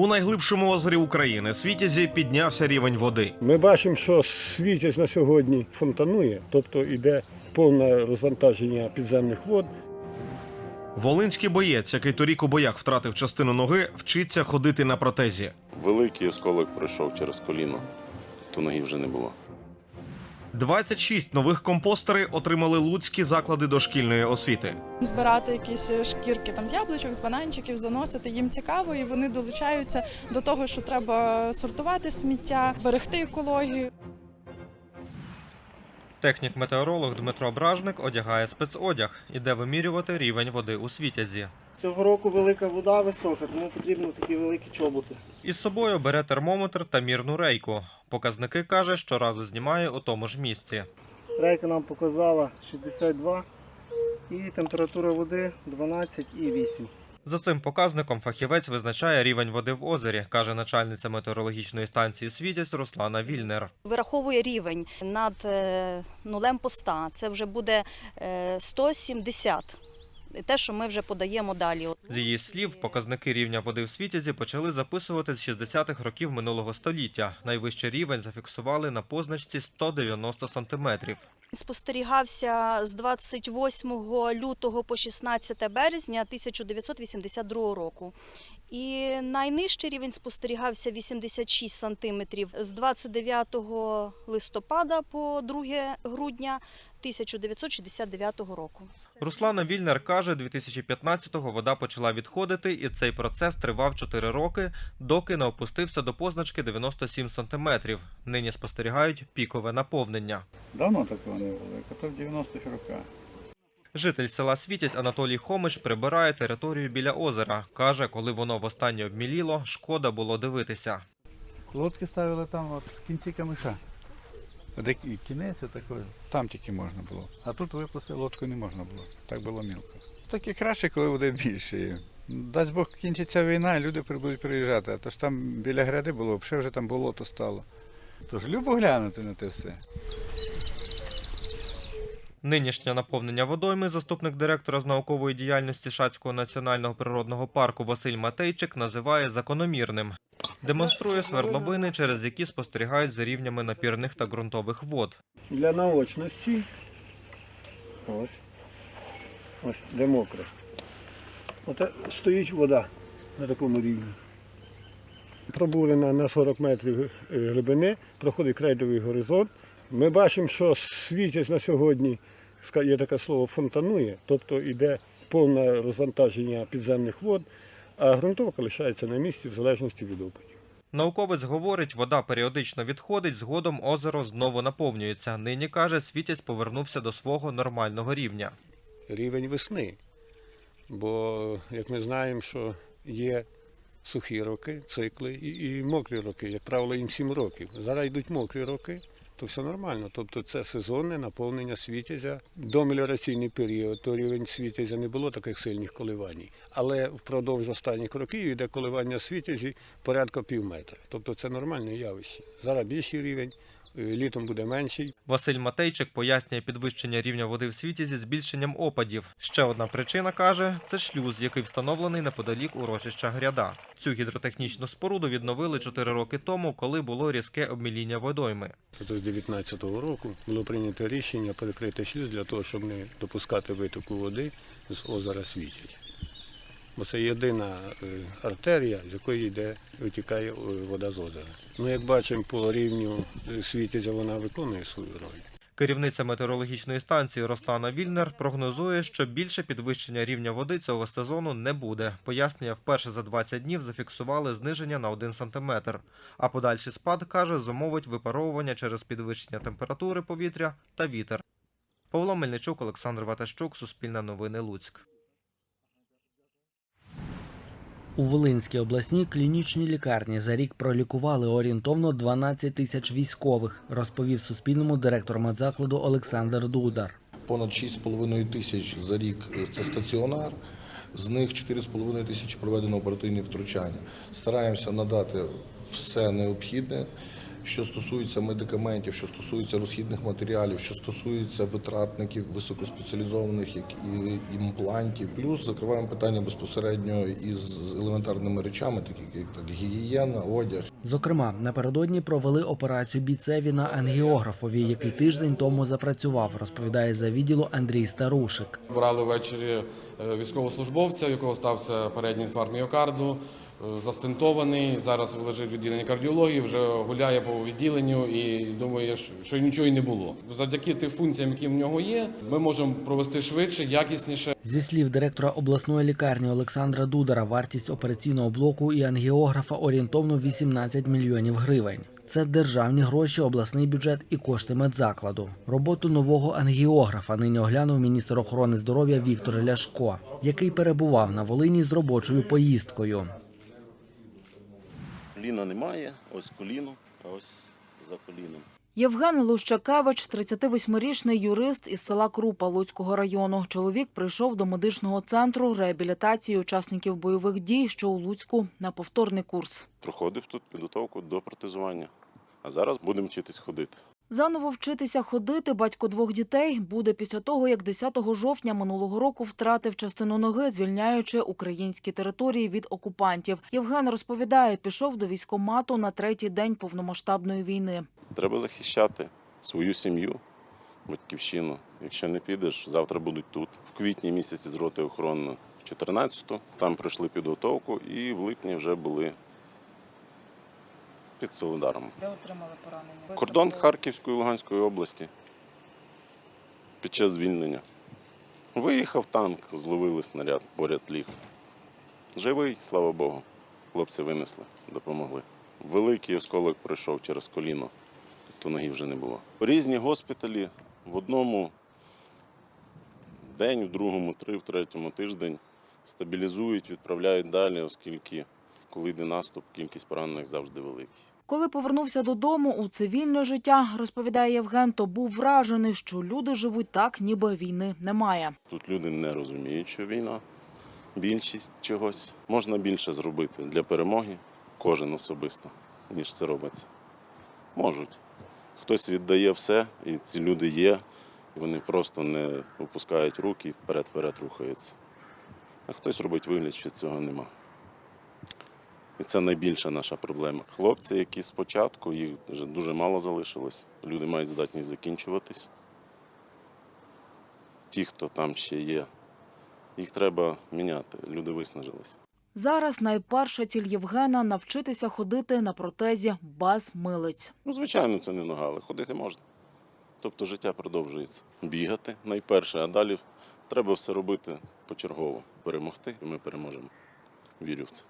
У найглибшому озері України Світязі піднявся рівень води. Ми бачимо, що світязь на сьогодні фонтанує, тобто йде повне розвантаження підземних вод. Волинський боєць, який торік у боях втратив частину ноги, вчиться ходити на протезі. Великий осколок пройшов через коліно, то ноги вже не було. 26 нових компостери отримали луцькі заклади дошкільної освіти. збирати якісь шкірки там з яблучок, з бананчиків, заносити. Їм цікаво, і вони долучаються до того, що треба сортувати сміття, берегти екологію. Технік-метеоролог Дмитро Бражник одягає спецодяг, іде вимірювати рівень води у Світязі. Цього року велика вода висока, тому потрібно такі великі чоботи. Із собою бере термометр та мірну рейку. Показники каже, щоразу знімає у тому ж місці. Рейка нам показала 62 і температура води 12,8. За цим показником фахівець визначає рівень води в озері, каже начальниця метеорологічної станції Світязь Руслана Вільнер. вираховує рівень над е, нулем поста. Це вже буде е, 170. Те, що ми вже подаємо далі. З її слів, показники рівня води в Світязі почали записувати з 60-х років минулого століття. Найвищий рівень зафіксували на позначці 190 сантиметрів. Спостерігався з 28 лютого по 16 березня 1982 року. І найнижчий рівень спостерігався 86 сантиметрів з 29 листопада по 2 грудня 1969 року. Руслана Вільнер каже, 2015-го вода почала відходити, і цей процес тривав 4 роки, доки не опустився до позначки 97 сантиметрів. Нині спостерігають пікове наповнення. Давно такого не було, як в 90-х роках. Житель села Світязь Анатолій Хомич прибирає територію біля озера. Каже, коли воно востаннє обміліло, шкода було дивитися. Лодки ставили там от в кінці камиша. І кінець такий, там тільки можна було. А тут випустити лодку не можна було. Так було мілко. Так і краще, коли буде більше. Дасть Бог кінчиться війна, і люди будуть приїжджати. А то ж там біля гряди було, взагалі вже там болото стало. Тож любо глянути на те все. Нинішнє наповнення водойми заступник директора з наукової діяльності Шацького національного природного парку Василь Матейчик називає закономірним. Демонструє свердловини, через які спостерігають за рівнями напірних та ґрунтових вод. Для наочності. Ось. Ось, де мокре. Оте стоїть вода на такому рівні. Пробурена на 40 метрів глибини, проходить крейдовий горизонт. Ми бачимо, що світязь на сьогодні, є таке слово, фонтанує, тобто йде повне розвантаження підземних вод, а ґрунтовка лишається на місці в залежності від опитів. Науковець говорить, вода періодично відходить, згодом озеро знову наповнюється. Нині каже, світязь повернувся до свого нормального рівня. рівень весни. Бо, як ми знаємо, що є сухі роки, цикли і, і мокрі роки, як правило, їм 7 років. Зараз йдуть мокрі роки, то все нормально. Тобто це сезонне наповнення світязя. До меліораційний період, то рівень світязя не було таких сильних коливань. Але впродовж останніх років йде коливання світязі порядка пів метра. Тобто це нормальне явище. Зараз більший рівень, літом буде менший. Василь Матейчик пояснює підвищення рівня води в світі зі збільшенням опадів. Ще одна причина каже, це шлюз, який встановлений неподалік урочища гряда. Цю гідротехнічну споруду відновили 4 роки тому, коли було різке обміління водойми. З 19-го року було прийнято рішення перекрити шлюз для того, щоб не допускати витоку води з озера Світязь. Бо це єдина е, артерія, з якої йде, витікає е, вода з озера. Ну, як бачимо, по рівню е, Світязя вона виконує свою роль. Керівниця метеорологічної станції Руслана Вільнер прогнозує, що більше підвищення рівня води цього сезону не буде. Пояснює, вперше за 20 днів зафіксували зниження на 1 сантиметр. А подальший спад, каже, зумовить випаровування через підвищення температури повітря та вітер. Павло Мельничук, Олександр Ватащук, Суспільне новини Луцьк. У Волинській обласній клінічній лікарні за рік пролікували орієнтовно 12 тисяч військових, розповів Суспільному директор медзакладу Олександр Дудар. понад 6,5 тисяч за рік це стаціонар, з них 4,5 тисячі проведено оперативні втручання. Стараємося надати все необхідне що стосується медикаментів, що стосується розхідних матеріалів, що стосується витратників високоспеціалізованих, як і імплантів. Плюс закриваємо питання безпосередньо із елементарними речами, такі як так, гігієна, одяг. Зокрема, напередодні провели операцію бійцеві на ангіографові, який тиждень тому запрацював, розповідає за відділу Андрій Старушик. Брали ввечері е, військовослужбовця, у якого стався передній інфаркт міокарду, застентований. Зараз лежить в кардіології, вже гуляє по відділенню і думає, що нічого й не було. Завдяки тим функціям, які в нього є, ми можемо провести швидше, якісніше. Зі слів директора обласної лікарні Олександра Дудара, вартість операційного блоку і ангіографа орієнтовно 18 мільйонів гривень. Це державні гроші, обласний бюджет і кошти медзакладу. Роботу нового ангіографа нині оглянув міністр охорони здоров'я Віктор Ляшко, який перебував на Волині з робочою поїздкою. Коліна немає, ось коліно, а ось за коліном. Євген Лущакевич, 38-річний юрист із села Крупа Луцького району. Чоловік прийшов до медичного центру реабілітації учасників бойових дій, що у Луцьку, на повторний курс. Проходив тут підготовку до протезування. А зараз будемо вчитись ходити. Заново вчитися ходити батько двох дітей буде після того, як 10 жовтня минулого року втратив частину ноги, звільняючи українські території від окупантів. Євген розповідає, пішов до військкомату на третій день повномасштабної війни. Треба захищати свою сім'ю, батьківщину. Якщо не підеш, завтра будуть тут. В квітні місяці з роти охорони 14-ту. Там пройшли підготовку і в липні вже були під Солидаром. Де отримали поранення? Кордон Харківської Луганської області під час звільнення. Виїхав танк, зловили снаряд, поряд ліг. Живий, слава Богу. Хлопці винесли, допомогли. Великий осколок пройшов через коліно, то ноги вже не було. Різні госпіталі в одному день, в другому, три, в третьому тиждень стабілізують, відправляють далі, оскільки коли йде наступ, кількість поранених завжди велика. Коли повернувся додому у цивільне життя, розповідає Євген, то був вражений, що люди живуть так, ніби війни немає. Тут люди не розуміють, що війна. Більшість чогось можна більше зробити для перемоги, кожен особисто, ніж це робиться. Можуть. Хтось віддає все, і ці люди є, і вони просто не опускають руки, вперед-вперед рухаються. А хтось робить вигляд, що цього нема. І це найбільша наша проблема. Хлопці, які спочатку, їх вже дуже мало залишилось. Люди мають здатність закінчуватись. Ті, хто там ще є, їх треба міняти. Люди виснажились. Зараз найперша ціль Євгена навчитися ходити на протезі без милиць. Ну, звичайно, це не нога, але ходити можна. Тобто життя продовжується. Бігати найперше, а далі треба все робити почергово. Перемогти, і ми переможемо. Вірю в це.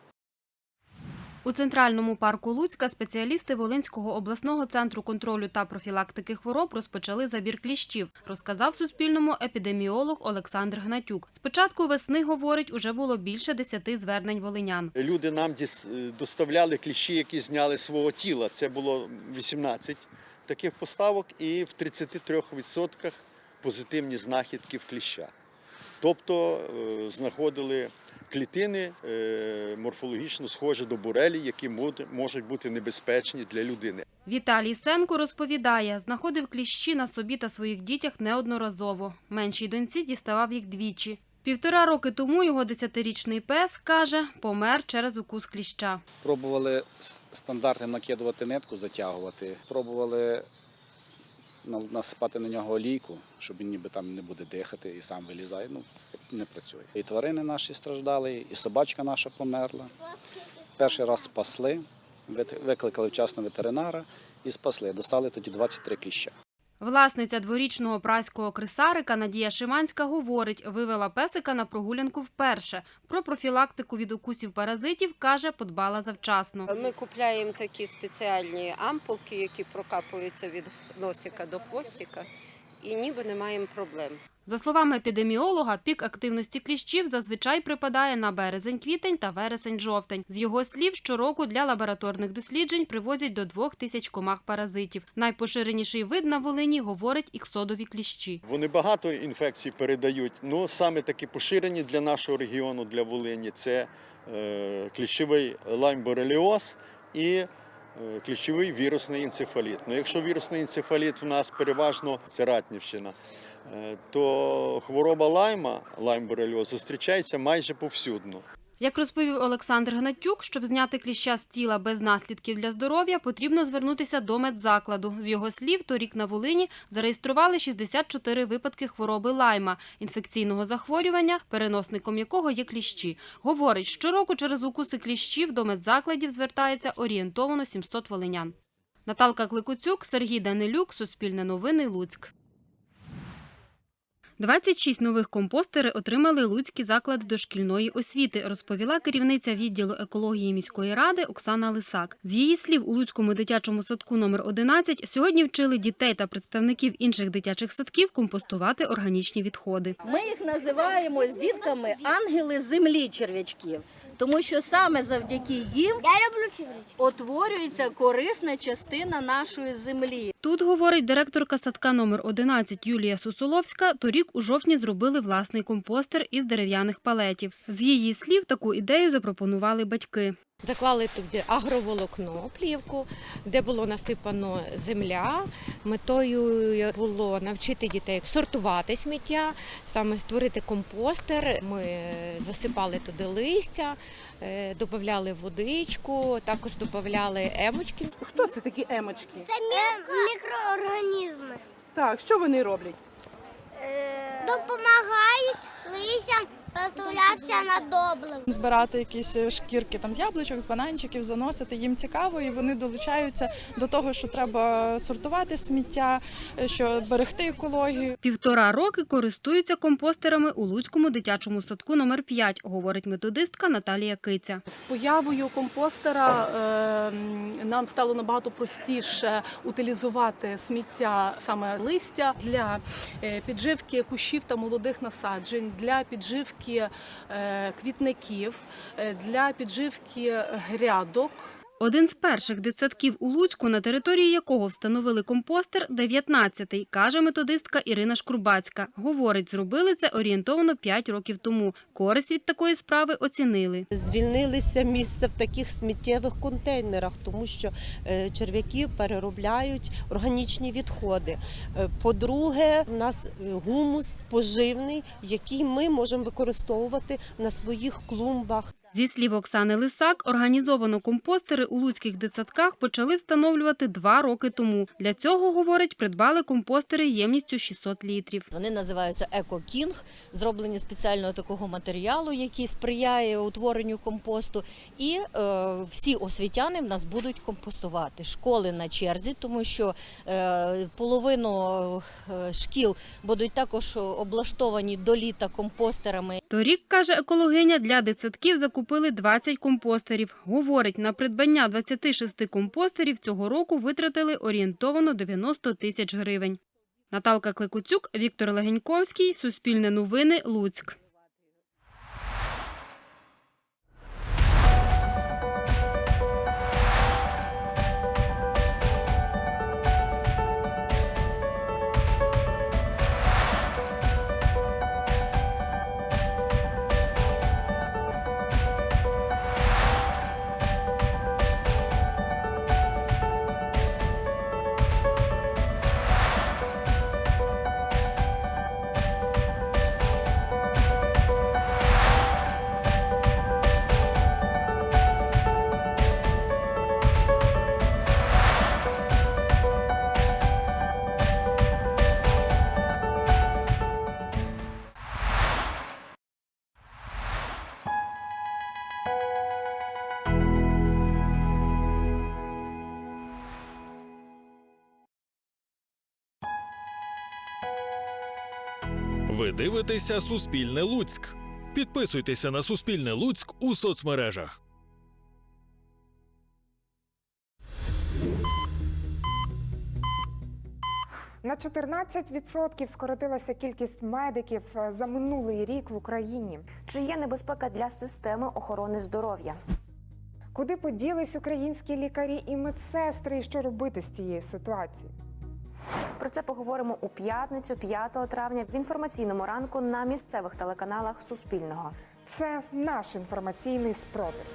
У центральному парку Луцька спеціалісти Волинського обласного центру контролю та профілактики хвороб розпочали забір кліщів, розказав Суспільному епідеміолог Олександр Гнатюк. З початку весни, говорить, уже було більше десяти звернень волинян. Люди нам діс- доставляли кліщі, які зняли свого тіла. Це було 18 таких поставок, і в 33% позитивні знахідки в кліща. Тобто е, знаходили клітини е, морфологічно схожі до бурелі, які можуть бути небезпечні для людини. Віталій Сенко розповідає, знаходив кліщі на собі та своїх дітях неодноразово. Меншій доньці діставав їх двічі. Півтора роки тому його десятирічний пес, каже, помер через укус кліща. Пробували стандартним накидувати нитку, затягувати. Пробували насипати на нього олійку, щоб він ніби там не буде дихати і сам вилізає. Ну, не працює. І тварини наші страждали, і собачка наша померла. Перший раз спасли, викликали вчасно ветеринара і спасли. Достали тоді 23 кліща. Власниця дворічного праського крисарика Надія Шиманська говорить, вивела песика на прогулянку вперше. Про профілактику від укусів паразитів, каже, подбала завчасно. Ми купляємо такі спеціальні ампулки, які прокапуються від носика до хвостика, і ніби не маємо проблем. За словами епідеміолога, пік активності кліщів зазвичай припадає на березень-квітень та вересень-жовтень. З його слів, щороку для лабораторних досліджень привозять до двох тисяч комах паразитів. Найпоширеніший вид на Волині, говорить, іксодові кліщі. Вони багато інфекцій передають, але саме такі поширені для нашого регіону, для Волині, це е, кліщовий лаймбореліоз і е, кліщовий вірусний енцефаліт. Ну, якщо вірусний енцефаліт в нас переважно це ратнівщина, е, то хвороба лайма, лайм-борельоз, зустрічається майже повсюдно. Як розповів Олександр Гнатюк, щоб зняти кліща з тіла без наслідків для здоров'я, потрібно звернутися до медзакладу. З його слів, торік на Волині зареєстрували 64 випадки хвороби лайма, інфекційного захворювання, переносником якого є кліщі. Говорить, щороку через укуси кліщів до медзакладів звертається орієнтовано 700 волинян. Наталка Кликуцюк, Сергій Данилюк, Суспільне новини, Луцьк. 26 нових компостери отримали луцькі заклади дошкільної освіти, розповіла керівниця відділу екології міської ради Оксана Лисак. З її слів, у Луцькому дитячому садку номер 11 сьогодні вчили дітей та представників інших дитячих садків компостувати органічні відходи. Ми їх називаємо з дітками ангели землі черв'ячків, тому що саме завдяки їм утворюється корисна частина нашої землі. Тут, говорить директорка садка номер 11 Юлія Сусоловська, торік у жовтні зробили власний компостер із дерев'яних палетів. З її слів, таку ідею запропонували батьки. Заклали туди агроволокно, плівку, де було насипано земля. Метою було навчити дітей сортувати сміття, саме створити компостер. Ми засипали туди листя, е, додавали водичку, також додавали емочки. Хто це такі емочки? Це мікроорганізми. Так, що вони роблять? Допомагають листям перетворятися на добриво. Збирати якісь шкірки там з яблучок, з бананчиків, заносити їм цікаво, і вони долучаються до того, що треба сортувати сміття, що берегти екологію. Півтора роки користуються компостерами у Луцькому дитячому садку номер 5, говорить методистка Наталія Киця. З появою компостера е, нам стало набагато простіше утилізувати сміття саме листя для е, підживки кущів та молодих насаджень, для підживки е, квітників, е, для підживки грядок. Один з перших дитсадків у Луцьку, на території якого встановили компостер, 19-й, каже методистка Ірина Шкрубацька. Говорить, зробили це орієнтовно 5 років тому. Користь від такої справи оцінили. Звільнилися місце в таких сміттєвих контейнерах, тому що е, черв'яки переробляють органічні відходи. Е, По-друге, в нас е, гумус поживний, який ми можемо використовувати на своїх клумбах. Зі слів Оксани Лисак, організовано компостери у луцьких дитсадках почали встановлювати два роки тому. Для цього, говорить, придбали компостери ємністю 600 літрів. Вони називаються Еко-Кінг, зроблені спеціального такого матеріалу, який сприяє утворенню компосту. І е, всі освітяни в нас будуть компостувати. Школи на черзі, тому що е, половину е, шкіл будуть також облаштовані до літа компостерами. Торік, каже екологиня, для дитсадків закупили 20 компостерів. Говорить, на придбання 26 компостерів цього року витратили орієнтовано 90 тисяч гривень. Наталка Кликуцюк, Віктор Легеньковський, Суспільне новини, Луцьк. Ви дивитеся Суспільне Луцьк. Підписуйтеся на Суспільне Луцьк у соцмережах. На 14% скоротилася кількість медиків е, за минулий рік в Україні. Чи є небезпека для системи охорони здоров'я? Куди поділись українські лікарі і медсестри, і що робити з цією ситуацією? Про це поговоримо у п'ятницю, 5 травня, в інформаційному ранку на місцевих телеканалах Суспільного. Це наш інформаційний спротив.